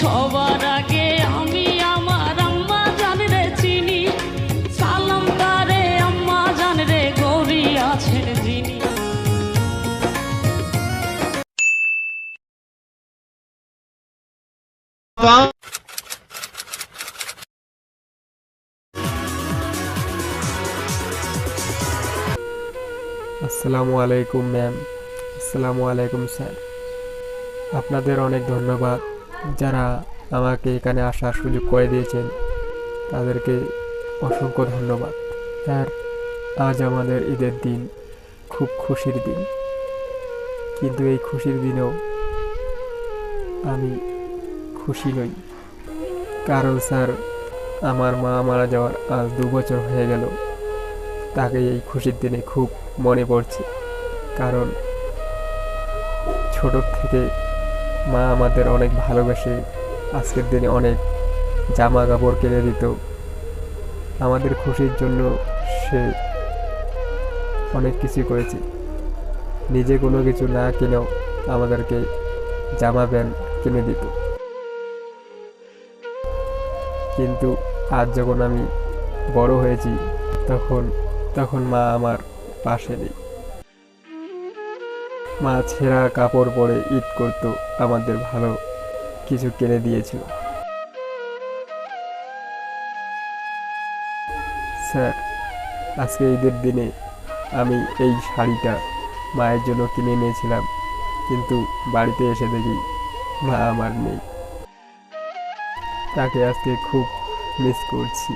সবার আগে আমি আমার আম্মা জান রে চিনি। সালাম তারে আম্মা জান রে, গৌরী যিনি। আসসালামু আলাইকুম ম্যাম আসসালামু আলাইকুম স্যার আপনাদের অনেক ধন্যবাদ। যারা আমাকে এখানে আসার সুযোগ করে দিয়েছেন, তাদেরকে অসংখ্য ধন্যবাদ। স্যার, আজ আমাদের ঈদের দিন, খুব খুশির দিন। কিন্তু এই খুশির দিনেও আমি খুশি নই। কারণ স্যার, আমার মা মারা যাওয়ার আজ দু বছর হয়ে গেল। তাকে এই খুশির দিনে খুব মনে পড়ছে। কারণ ছোট থেকে মা আমাদের অনেক ভালোবেসে। আজকের দিনে অনেক জামা কাপড় কিনে দিত আমাদের খুশির জন্য সে অনেক কিছু করেছে। নিজে কোনো কিছু না কিনেও আমাদেরকে জামা প্যান্ট কিনে দিত। কিন্তু আজ যখন আমি বড় হয়েছি, তখন তখন মা আমার পাশে নেই। মা ছেঁড়া কাপড় পরে ঈদ করতো, আমাদের ভালো কিছু কিনে দিয়েছিল। স্যার, আজকে ঈদের দিনে আমি এই শাড়িটা মায়ের জন্য কিনে নিয়েছিলাম কিন্তু বাড়িতে এসে দেখি মা আমার নেই। তাকে আজকে খুব মিস করছি।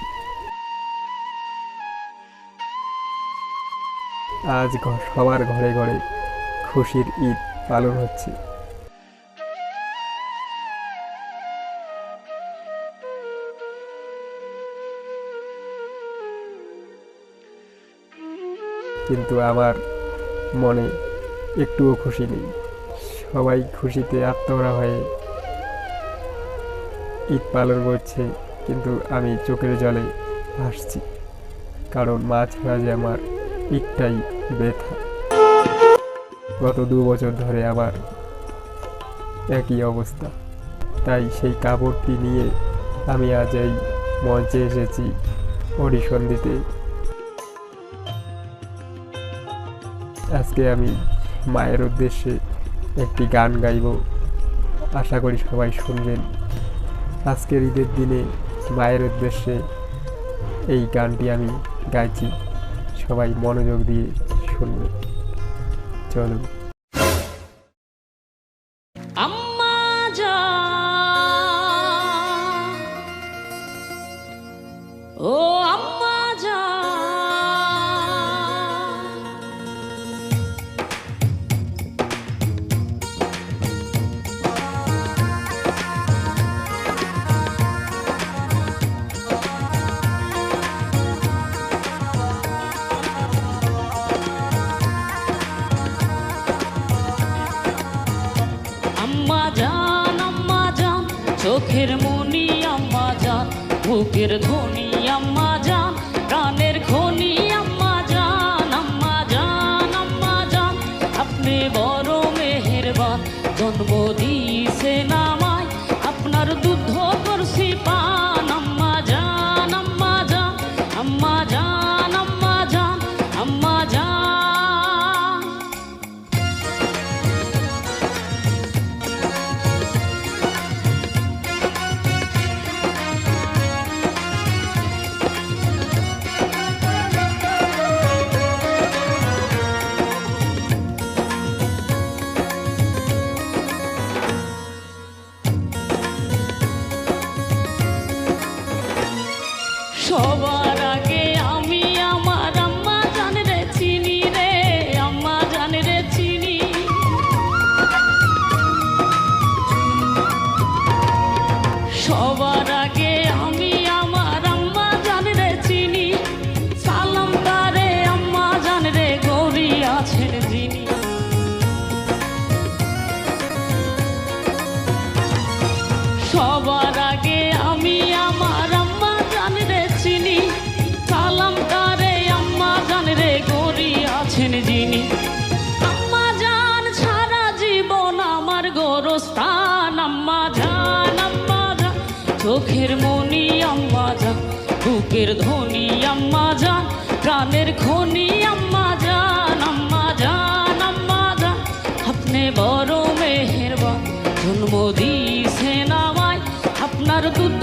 আজ সবার ঘরে ঘরে খুশির ঈদ পালন হচ্ছে। কিন্তু আমার মনে একটুও খুশি নেই। সবাই খুশিতে আত্মহরা হয়ে ঈদ পালন করছে, কিন্তু আমি চোখের জলে ভাসছি। কারণ মা ছাড়া যে আমার ঈদটাই ব্যথা গত দু বছর ধরে আমার একই অবস্থা। তাই সেই কাপড়টি নিয়ে আমি আজ এই মঞ্চে এসেছি অডিশন দিতে। আজকে আমি মায়ের উদ্দেশ্যে একটি গান গাইব। আশা করি সবাই শুনবেন। আজকের ঈদের দিনে মায়ের উদ্দেশ্যে এই গানটি আমি গাইছি। সবাই মনোযোগ দিয়ে শুনবে চলুন আম্মা চোখের মনি আম্মা যান বুকের ধ্বনি সবার আগে আমি আমার রে চিনি রে রে চিনি। সবার আগে চোখের মনি আম্মা যান, বুকের ধনি আম্মা যান, প্রাণের খনি আম্মা যান আম্মা যান আম্মা যান। আপনি বড় মেহেরবান, জন্ম দিয়েছেন আমায়, আপনার দুধ